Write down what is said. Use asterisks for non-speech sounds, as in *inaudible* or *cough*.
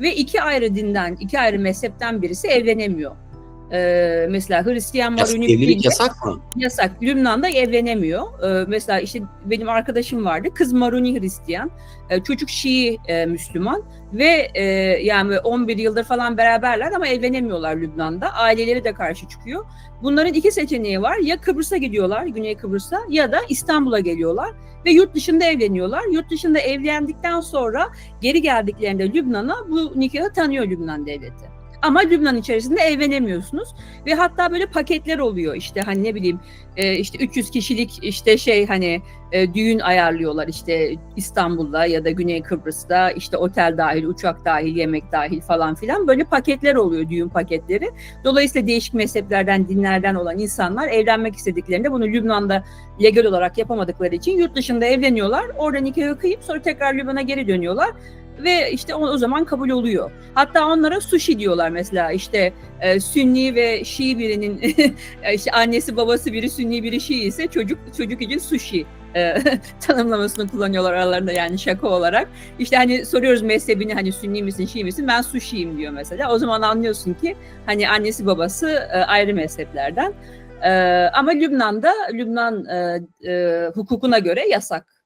ve iki ayrı dinden, iki ayrı mezhepten birisi evlenemiyor. Ee, mesela Hristiyan Yas- Maruni evlilik yasak mı? yasak. Lübnan'da evlenemiyor. Ee, mesela işte benim arkadaşım vardı. Kız Maruni Hristiyan, e, çocuk Şii e, Müslüman ve e, yani 11 yıldır falan beraberler ama evlenemiyorlar Lübnan'da. Aileleri de karşı çıkıyor. Bunların iki seçeneği var. Ya Kıbrıs'a gidiyorlar, Güney Kıbrıs'a ya da İstanbul'a geliyorlar ve yurt dışında evleniyorlar. Yurt dışında evlendikten sonra geri geldiklerinde Lübnan'a bu nikahı tanıyor Lübnan devleti. Ama Lübnan içerisinde evlenemiyorsunuz ve hatta böyle paketler oluyor işte hani ne bileyim e, işte 300 kişilik işte şey hani e, düğün ayarlıyorlar işte İstanbul'da ya da Güney Kıbrıs'ta işte otel dahil, uçak dahil, yemek dahil falan filan böyle paketler oluyor düğün paketleri. Dolayısıyla değişik mezheplerden, dinlerden olan insanlar evlenmek istediklerinde bunu Lübnan'da legal olarak yapamadıkları için yurt dışında evleniyorlar. Orada nikahı kıyıp sonra tekrar Lübnan'a geri dönüyorlar ve işte o, o zaman kabul oluyor. Hatta onlara sushi diyorlar mesela işte e, Sünni ve Şii birinin *laughs* işte annesi babası biri Sünni biri Şii ise çocuk çocuk için sushi e, *laughs* tanımlamasını kullanıyorlar aralarında yani şaka olarak. İşte hani soruyoruz mezhebini hani Sünni misin Şii misin ben Sushi'yim diyor mesela. O zaman anlıyorsun ki hani annesi babası e, ayrı mezheplerden. E, ama Lübnan'da Lübnan e, e, hukukuna göre yasak